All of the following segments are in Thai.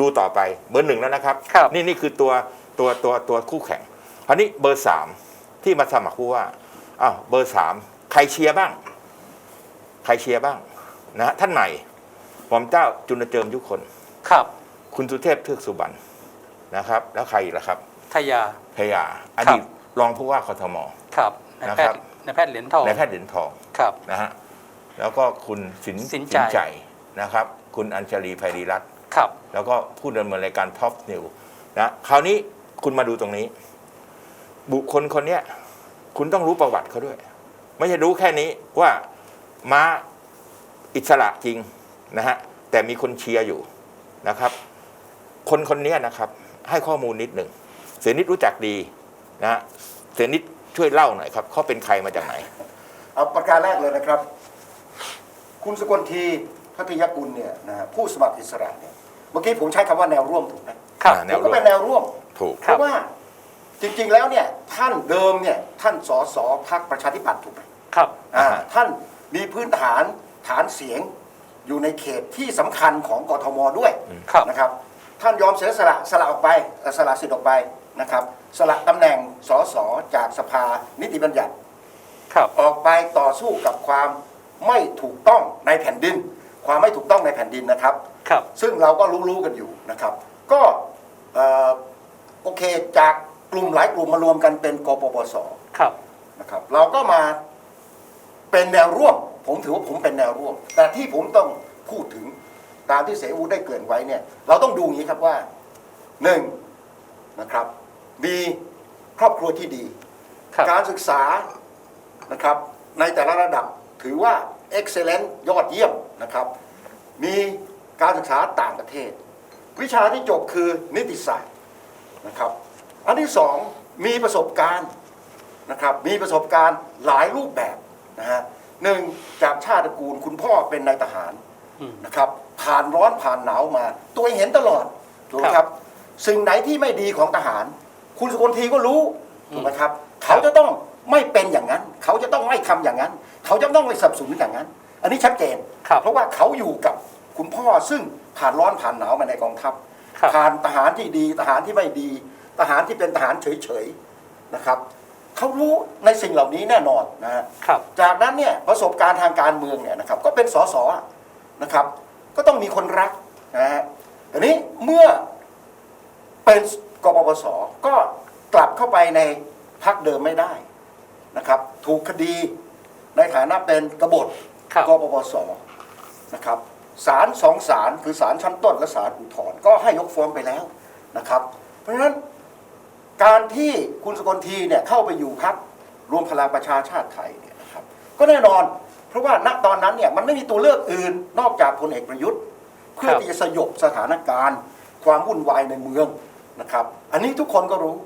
ดูต่อไปเบอร์หนึ่งแล้วนะครับ ครับนี่นี่คือตัวตัวตัวตัวคู่แข่งคราวนี้เบอร์สามที่มาสมัครผู้ว่าอ้าวเบอร์สามใครเชียร์บ้าง ใครเชียร์บ้างนะฮะท่านใหม่หม่อมเจ้าจุนเจิมยุคน ครับคุณสุเทพเทือกสุบรรณนะครับ แล้วใครอีกล่ะครับทยา พยาอดีตรองผู้ว่ากทม ครับนายนะแพครัทบย์นายแพทย์เหรียญทองนายแพทย์เหรียญทองครับ นะฮะแล้วก็คุณสินสินใจ ใจนะครับ คุณอัญชลีไพรีรัตน์ ครับ แล้วก็ผู้ดำเนินรายการท็อปนิวนะคราวนี้คุณมาดูตรงนี้ บุคคลคนเนี้ยคุณต้องรู้ประวัติเขาด้วย ไม่ใช่รู้แค่นี้ว่าม้าอิสระจริงนะฮะแต่มีคนเชียร์อยู่นะครับ คนคนเนี้ยนะครับ ให้ข้อมูลนิดหนึ่งเสนิดรู้จักดีนะฮะเสนิดช่วยเล่าหน่อยครับเขาเป็นใครมาจากไหน เอาประการแรกเลยนะครับ คุณสกลทีพัทยกุลเนี่ยนะฮะผู้สมัครอิสระเนี่ย เมื่อกี้ผมใช้คำว่าแนวร่วมถูกไหมครับอ่าแนผวมร่วมก็เป็นแนวร่วม ถูก เพราะว่าจริงๆแล้วเนี่ยท่านเดิมเนี่ยท่านสสพักประชาธิปัตย์ถูกไหมครับอ่าอ่าฮะ ท่านมีพื้นฐานฐานเสียงอยู่ในเขตที่สำคัญของกทมด้วยครับ นะครับ ท่านยอมเสียสละสละออกไปเอ่อสละสิทธิ์ออกไปนะครับ สละตำแหน่งสสจากสภานิติบัญญัติ ครับ ออกไปต่อสู้กับความไม่ถูกต้องในแผ่นดิน ความไม่ถูกต้องในแผ่นดินนะครับ ครับ ซึ่งเราก็รู้ๆกันอยู่นะครับ ก็เอ่อโอเคจากกลุ่มหลายกลุ่มมารวมกันเป็นกปปสครับ นะครับ เราก็มาเป็นแนวร่วม ผมถือว่าผมเป็นแนวร่วม แต่ที่ผมต้องพูดถึงตามที่เสอูได้เกริ่นไว้เนี่ย เราต้องดูอย่างนี้ครับว่าหนึ่งนะครับ มีครอบครัวที่ดี ครับ การศึกษานะครับในแต่ละระดับถือว่า excellent ยอดเยี่ยมนะครับ มีการศึกษาต่างประเทศ วิชาที่จบคือนิติศาสตร์นะครับ อันที่สองมีประสบการณ์นะครับมีประสบการณ์หลายรูปแบบนะฮะหนึ่งจากชาติตระกูลคุณพ่อเป็นนายทหารอืมนะครับผ่านร้อนผ่านหนาวมา ตัวเองเห็นตลอดถูกไหมครับ สิ่งไหนที่ไม่ดีของทหาร คุณสกลทีก็รู้ถูกไหมครับ เขาจะต้อง ไม่เป็นอย่างนั้น เขาจะต้องไม่ทำอย่างนั้น เขาจะต้องไม่สนับสนุนอย่างนั้น อันนี้ชัดเจนครับเพราะว่าเขาอยู่กับคุณพ่อซึ่งผ่านร้อนผ่านหนาวมาในกองทัพครับผ่านทหารที่ดี ทหารที่ไม่ดี ทหารที่เป็นทหารเฉยๆนะครับเขารู้ในสิ่งเหล่านี้แน่นอนนะฮะครับจากนั้นเนี่ยประสบการณ์ทางการเมืองเนี่ยนะครับ ก็เป็นสสอะนะครับ ก็ต้องมีคนรักนะฮะทีนี้เมื่อเป็นกปปสก็กลับเข้าไปในพักเดิมไม่ได้ นะครับ ถูกคดีในฐานะเป็นกบฏครับกปปสนะครับศาลสองศาลคือศาลชั้นต้นและศาลอุทธรณ์ก็ให้ยกฟ้องไปแล้วนะครับ เพราะฉะนั้นการที่คุณสกลทีเนี่ยเข้าไปอยู่พักรวมพลังประชาชาติไทยเนี่ยนะครับก็แน่นอน เพราะว่าณตอนนั้นเนี่ยมันไม่มีตัวเลือกอื่นนอกจากพลเอกประยุทธ์ เพื่อครับที่จะสยบสถานการณ์ ความวุ่นวายในเมืองนะครับ อันนี้ทุกคนก็รู้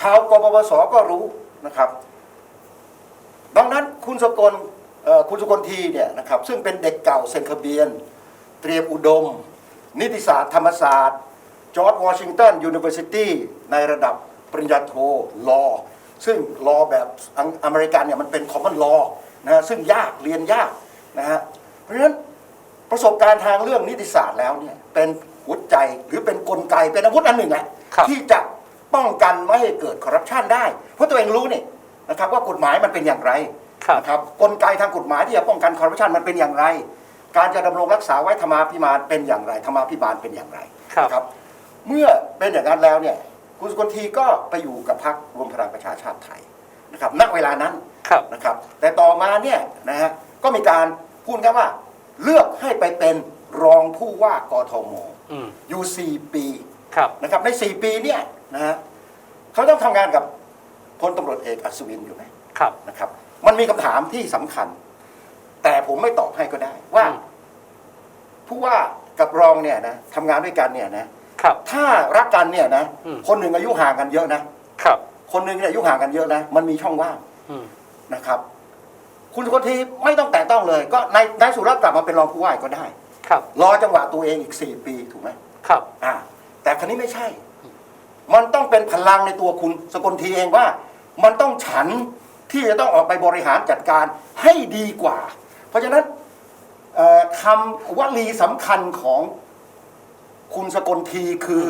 ชาวกปปสก็รู้นะครับ ดังนั้นคุณสกลเอ่อคุณสกลทีเนี่ยนะครับซึ่งเป็นเด็กเก่าเซนคาเบียน เตรียมอุดม นิติศาสตร์ธรรมศาสตร์จอร์จวอชิงตันยูนิเวอร์ซิตี้ในระดับปริญญาโทลอซึ่งลอแบบอังอเมริกันเนี่ยมันเป็นคอมมอนลอนะฮะซึ่งยากเรียนยากนะฮะเพราะฉะนั้นประสบการณ์ทางเรื่องนิติศาสตร์แล้วเนี่ยเป็นหัวใจหรือเป็นกลไกเป็นอาวุธอันหนึ่งแหละครับที่จะป้องกันไม่ให้เกิดคอร์รัปชันได้ เพราะตัวเองรู้นี่ นะครับว่ากฎหมายมันเป็นอย่างไรครับ นะครับกลไกทางกฎหมายที่จะป้องกันคอร์รัปชันมันเป็นอย่างไร การจะดำรงรักษาไว้ธรรมาภิบาลเป็นอย่างไรธรรมาภิบาลเป็นอย่างไรครับ นะครับเมื่อเป็นอย่างนั้นแล้วเนี่ยคุณสกลทีก็ไปอยู่กับพรรครวมพลังประชาชาติไทยนะครับณเวลานั้น ครับ นะครับแต่ต่อมาเนี่ยนะฮะก็มีการพูดกันว่า เลือกให้ไปเป็นรองผู้ว่ากทมอืมอยู่ 4 ปีครับ นะครับใน 4 ปีเนี่ยนะฮะเขาต้องทำงานกับ พลตำรวจเอกอัศวินอยู่ไหมครับ นะครับ มันมีคำถามที่สำคัญ แต่ผมไม่ตอบให้ก็ได้ว่า อืม ผู้ว่ากับรองเนี่ยนะทำงานด้วยกันเนี่ยนะครับ ถ้ารักกันเนี่ยนะอืม คนหนึ่งอายุห่างกันเยอะนะครับ คนหนึ่งเนี่ยอายุห่างกันเยอะนะมันมีช่องว่างอืม นะครับ คุณสกลทีไม่ต้องแต่ต้องเลย ก็นายนายสุรัตน์กลับมาเป็นรองผู้ว่าก็ได้ ครับ รอจังหวะตัวเองอีก4ปีถูกไหม ครับ อ่าแต่ครั้นี้ไม่ใช่ มันต้องเป็นพลังในตัวคุณสกลทีเองว่า มันต้องฉันที่จะต้องออกไปบริหารจัดการให้ดีกว่า เพราะฉะนั้นเอ่อคำวลีสำคัญของคุณสกลทีคือ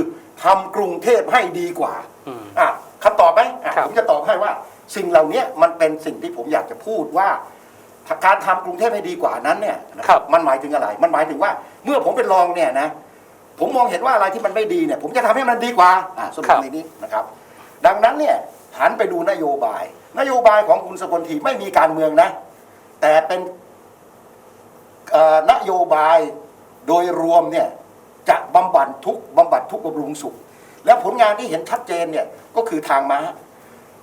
ทำกรุงเทพให้ดีกว่าอืมอะคำตอบไหมอะครับผมจะตอบให้ว่า สิ่งเหล่านี้มันเป็นสิ่งที่ผมอยากจะพูดว่าการทำกรุงเทพให้ดีกว่านั้นเนี่ยนะครับมันหมายถึงอะไร มันหมายถึงว่า เมื่อผมเป็นรองเนี่ยนะผมมองเห็นว่าอะไรที่มันไม่ดีเนี่ย ผมจะทำให้มันดีกว่าอ่าสรุครัปบในนี้นะครับ ดังนั้นเนี่ย หันไปดูนโยบาย นโยบายของคุณสกลทีไม่มีการเมืองนะ แต่เป็นเอ่อนโยบายโดยรวมเนี่ยจะบำบัดทุกข์บำบัดทุกข์บำรุงสุข แล้วผลงานที่เห็นชัดเจนเนี่ยก็คือทางม้า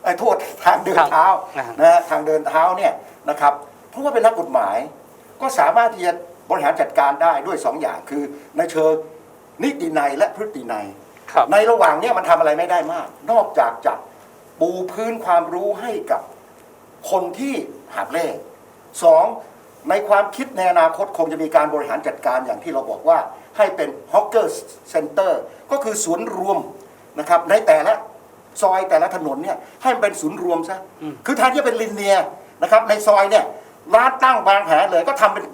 ไอ้โทษทางเดินเท้าครับนะฮะทางเดินเท้าเนี่ยนะครับเพราะว่าเป็นนักกฎหมาย ก็สามารถที่จะบริหารจัดการได้ด้วยสองอย่างคือในเชิงนิตินัยและพฤตินัยครับในระหว่างเนี้ยมันทำอะไรไม่ได้มาก นอกจากจะ ปูพื้นความรู้ให้กับคนที่หาบเล่สองในความคิดในอนาคตคงจะมีการบริหารจัดการอย่างที่เราบอกว่าให้เป็นฮอกเกอร์เซ็นเตอร์ก็คือศูนย์รวมนะครับในแต่ละซอยแต่ละถนนเนี่ยให้มันเป็นศูนย์รวมซะอืมคือแทนที่จะเป็นลินเนียร์นะครับในซอยเนี่ยร้านตั้งบางแผงเลยก็ทำเป็น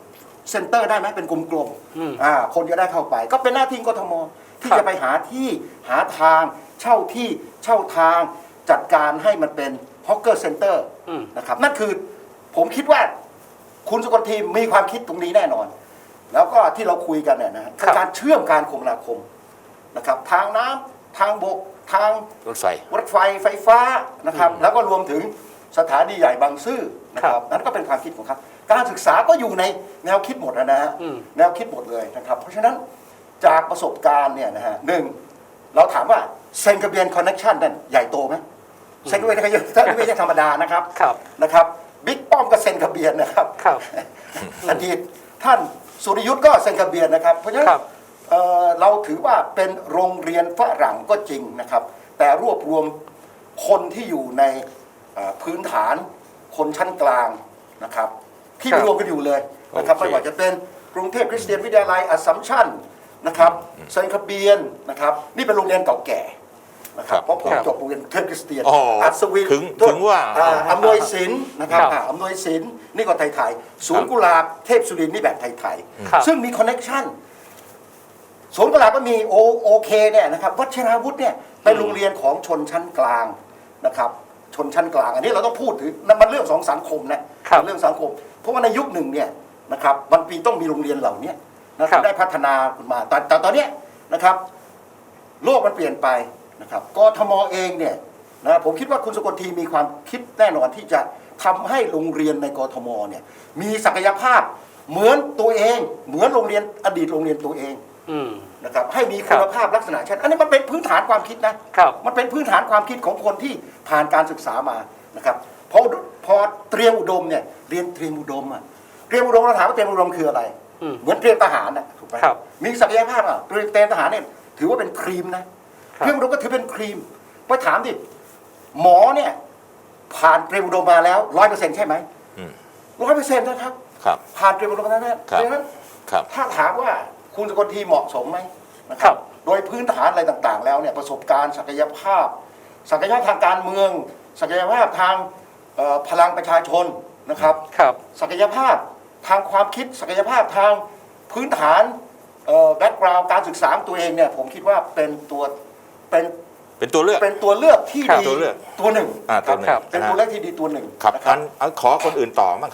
เซ็นเตอร์ได้ไหมเป็นกลมๆอืมอ่าคนจะได้เข้าไป ก็เป็นหน้าที่กทมที่ครับจะไปหาที่หาทาง เช่าที่เช่าทาง จัดการให้มันเป็นฮอกเกอร์เซ็นเตอร์อืม นะครับนั่นคือผมคิดว่าคุณสกลทีมีความคิดตรงนี้แน่นอน แล้วก็ที่เราคุยกันเนี่ยนะฮะครับการเชื่อมการคมนาคมนะครับทางน้ำทางบกทาง รถไฟ รถไฟไฟฟ้านะครับอืมแล้วก็รวมถึงสถานีใหญ่บางซื่อนะคครัรับบนั่นก็เป็นความคิดของเขาการศึกษาก็อยู่ในแนวคิดหมดนะฮะอืม แนวคิดหมดเลยนะครับเพราะฉะนั้นจากประสบการณ์เนี่ยนะฮะหนึ่งเราถามว่าเซนกระเบียนคอนเน็ชันนั่นใหญ่โตไหม เซนกระเบียนท่านไม่ใช่ธรรมดานะครับครับนะครับบิ๊กป้อมก็เซ็นกระเบียนนะครับครับอดีตท่านสุริยุทธ์ก็เซ็นกระเบียนนะครับ เพราะฉะนั้นเราถือว่าเป็นโรงเรียนฝรั่งก็จริงนะครับ แต่รวบรวมคนที่อยู่ในพื้นฐานคนชั้นกลางนะครับ ที่รวมกันอยู่เลยนะครับไม่ว่าจะเป็นกรุงเทพคริสเตียนวิทยาลัยอัสสัมชัญนะครับเซนคาเบียนนะครับ นี่เป็นโรงเรียนเก่าแก่ นะครับเพราะผมครับจบโรงเรียนเทพคริสเตียนอ๋ออัศวินถึงโทษถึงว่าอ่อำนวยศิลป์นะครับครับอ่าอำนวยศิลป์นี่ก็ไทยๆศูนย์กุหลาบเทพสุรินทร์นี่แบบไทยครับ ๆซึ่งมีคอนเน็ชันศูนย์กุหลาบก็มีโอโอเคเนี่ยนะครับวัชราวุธเนี่ยเป็นโรงเรียนของชนชั้นกลางนะครับ ชนชั้นกลาง อันนี้เราต้องพูดถึงนั่นมันเรื่องของสังคมนะครับ เรื่องสังคม เพราะว่าในยุคหนึ่งเนี่ยนะครับมันปีต้องมีโรงเรียนเหล่านี้นะคครัรับบได้พัฒนาขึ้นมาแต่แต่ตอนเนี้ยนะครับ โลกมันเปลี่ยนไป นะครับกทมเองเนี่ยนะผมคิดว่าคุณสกลทีมีความคิดแน่นอนที่จะทำให้โรงเรียนในกทมเนี่ยมีศักยภาพเหมือนตัวเอง เหมือนโรงเรียนอดีตโรงเรียนตัวเองอืมนะครับให้มีคุณภาพลักษณะเช่นอันนี้มันเป็นพื้นฐานความคิดนะครับมันเป็นพื้นฐานความคิดของคนที่ผ่านการศึกษามานะครับพอพอเตรียมอุดมเนี่ยเรียนเตรียมอุดมอะเตรียมอุดมเราถามว่าเตรียมอุดมคืออะไรอืมเหมือนเตรียมทหารน่ะถูกไหมครับมีศักยภาพอะเตรียมเตรียมทหารเนี่ยถือว่าเป็นครีมนะ เตรียมอุดมก็ถือเป็นครีมไปถามดิหมอเนี่ย ผ่านเตรียมอุดมมาแล้วร้อยเปอร์เซ็นต์ใช่ไหมอืม ร้อยเปอร์เซ็นต์นะครับ ครับ ผ่านเตรียมอุดมมาแล้วนะเพครับราะฉะนั้น ครับ ถ้าถามว่าคุณสกลทีเหมาะสมไหมนะคครัรับ บ โดยพื้นฐานอะไรต่างๆ แล้วเนี่ยประสบการณ์ศักยภาพ ศักยภาพทางการเมือง ศักยภาพทางเอ่อพลังประชาชนนะครับ ครับ ศักยภาพทางความคิดศักยภาพทางพื้นฐานแบ็กกราวด์การศึกษาของตัวเองเนี่ยผมคิดว่าเป็นตัว เป็นเป็นตัวเลือก เป็นตัวเลือกที่ครับดีตัวเลือก ตัวหนึ่งอ่าตัวหนึ่งครับ เป็นนะฮะตัวเลือกที่ดีตัวหนึ่งครับนะอันอันขอคนอื่นต่อบ้างครับ